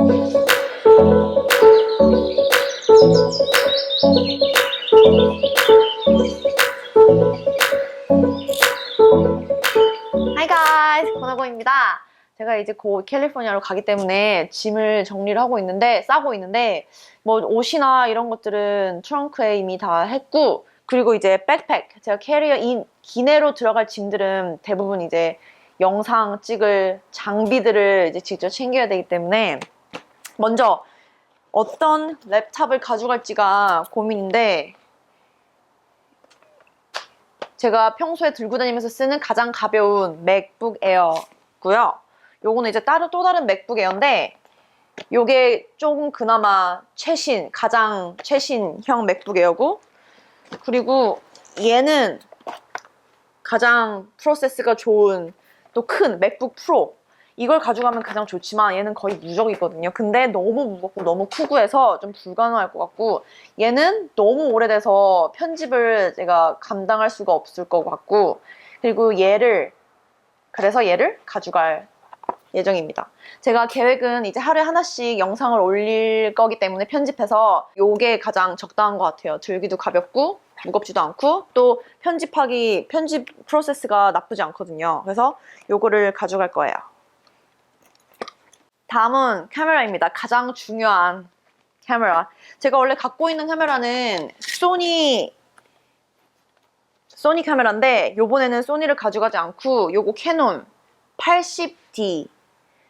Hi guys, 고나고입니다. 제가 이제 곧 캘리포니아로 가기 때문에 짐을 정리를 하고 있는데 싸고 있는데 뭐 옷이나 이런 것들은 트렁크에 이미 다 했고 그리고 이제 백팩 제가 캐리어 인 기내로 들어갈 짐들은 대부분 이제 영상 찍을 장비들을 이제 직접 챙겨야 되기 때문에 먼저 어떤 랩탑을 가져갈지가 고민인데 제가 평소에 들고 다니면서 쓰는 가장 가벼운 맥북 에어고요. 요거는 이제 따로 또 다른 맥북 에어인데 요게 조금 그나마 최신, 가장 최신형 맥북 에어고 그리고 얘는 가장 프로세스가 좋은 또 큰 맥북 프로 이걸 가져가면 가장 좋지만 얘는 거의 무적이거든요. 근데 너무 무겁고 너무 크고 해서 좀 불가능할 것 같고 얘는 너무 오래돼서 편집을 제가 감당할 수가 없을 것 같고 그리고 얘를 그래서 얘를 가져갈 예정입니다. 제가 계획은 이제 하루에 하나씩 영상을 올릴 거기 때문에 편집해서 요게 가장 적당한 것 같아요. 들기도 가볍고 무겁지도 않고 또 편집하기 편집 프로세스가 나쁘지 않거든요. 그래서 요거를 가져갈 거예요. 다음은 카메라입니다. 가장 중요한 카메라. 제가 원래 갖고 있는 카메라는 소니 소니 카메라인데 요번에는 소니를 가져가지 않고 요거 캐논 80D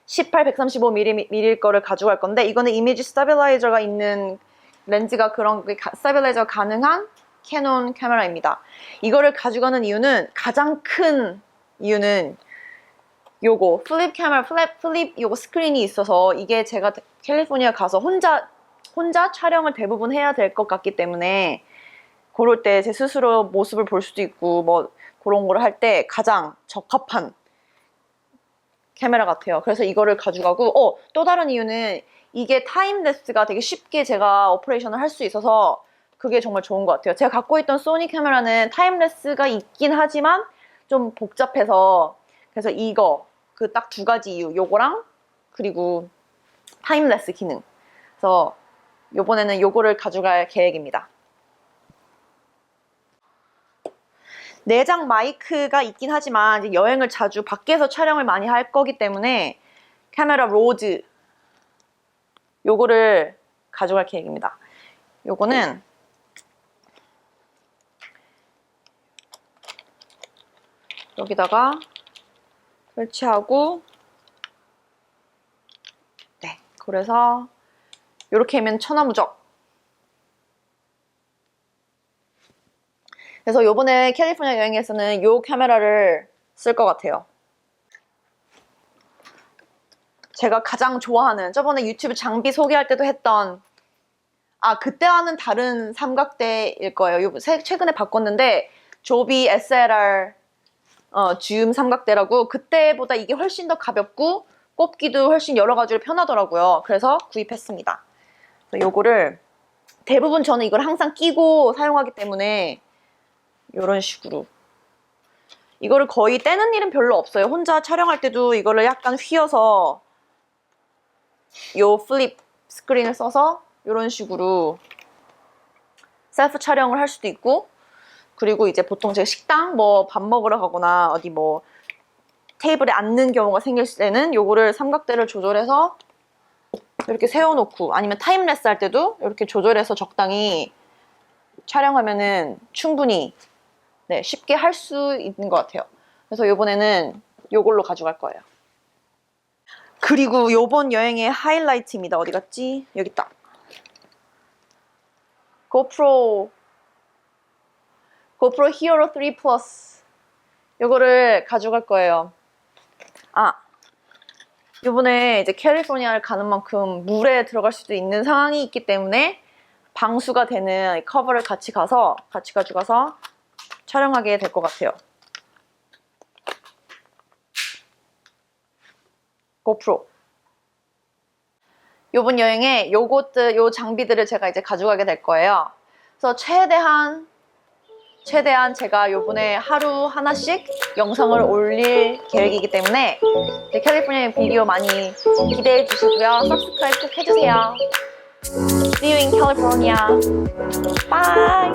18 135mm 거를 가져갈 건데 이거는 이미지 스타빌라이저가 있는 렌즈가 그런 스타빌라이저가 가능한 캐논 카메라입니다. 이거를 가져가는 이유는 가장 큰 이유는 요거 플립 카메라 플립 플립 요거 스크린이 있어서 이게 제가 캘리포니아 가서 혼자 혼자 촬영을 대부분 해야 될 것 같기 때문에 그럴 때 제 스스로 모습을 볼 수도 있고 뭐 그런 거를 할때 가장 적합한 카메라 같아요. 그래서 이거를 가져가고 어, 또 다른 이유는 이게 타임레스가 되게 쉽게 제가 오퍼레이션을 할 수 있어서 그게 정말 좋은 것 같아요. 제가 갖고 있던 소니 카메라는 타임레스가 있긴 하지만 좀 복잡해서 그래서 이거 그 딱 두 가지 이유 요거랑 그리고 타임레스 기능 그래서 요번에는 요거를 가져갈 계획입니다. 내장 마이크가 있긴 하지만 이제 여행을 자주 밖에서 촬영을 많이 할 거기 때문에 카메라 로드 요거를 가져갈 계획입니다. 요거는 여기다가 설치하고 네 그래서 이렇게 하면 천하무적. 그래서 요번에 캘리포니아 여행에서는 요 카메라를 쓸 것 같아요. 제가 가장 좋아하는 저번에 유튜브 장비 소개할 때도 했던 아 그때와는 다른 삼각대일 거예요. 요 새- 최근에 바꿨는데 조비 SLR 어, 줌 삼각대라고 그때보다 이게 훨씬 더 가볍고 꼽기도 훨씬 여러 가지로 편하더라고요. 그래서 구입했습니다. 요거를 대부분 저는 이걸 항상 끼고 사용하기 때문에 이런 식으로 이거를 거의 떼는 일은 별로 없어요. 혼자 촬영할 때도 이거를 약간 휘어서 요 플립 스크린을 써서 이런 식으로 셀프 촬영을 할 수도 있고 그리고 이제 보통 제가 식당 뭐 밥 먹으러 가거나 어디 뭐 테이블에 앉는 경우가 생길 때는 요거를 삼각대를 조절해서 이렇게 세워놓고 아니면 타임레스 할 때도 이렇게 조절해서 적당히 촬영하면은 충분히 네, 쉽게 할 수 있는 것 같아요. 그래서 요번에는 요걸로 가져갈 거예요. 그리고 요번 여행의 하이라이트입니다. 어디 갔지? 여기 있다. 고프로 고프로 히어로 3 플러스 요거를 가져갈 거예요. 아, 요번에 이제 캘리포니아를 가는 만큼 물에 들어갈 수도 있는 상황이 있기 때문에 방수가 되는 이 커버를 같이 가서 같이 가져가서 촬영하게 될 것 같아요. 고프로. 요번 여행에 요것들, 요 장비들을 제가 이제 가져가게 될 거예요. 그래서 최대한 최대한 제가 요번에 하루 하나씩 영상을 올릴 계획이기 때문에 이제 캘리포니아 비디오 많이 기대해 주시고요. subscribe 꼭 해주세요. See you in California. Bye.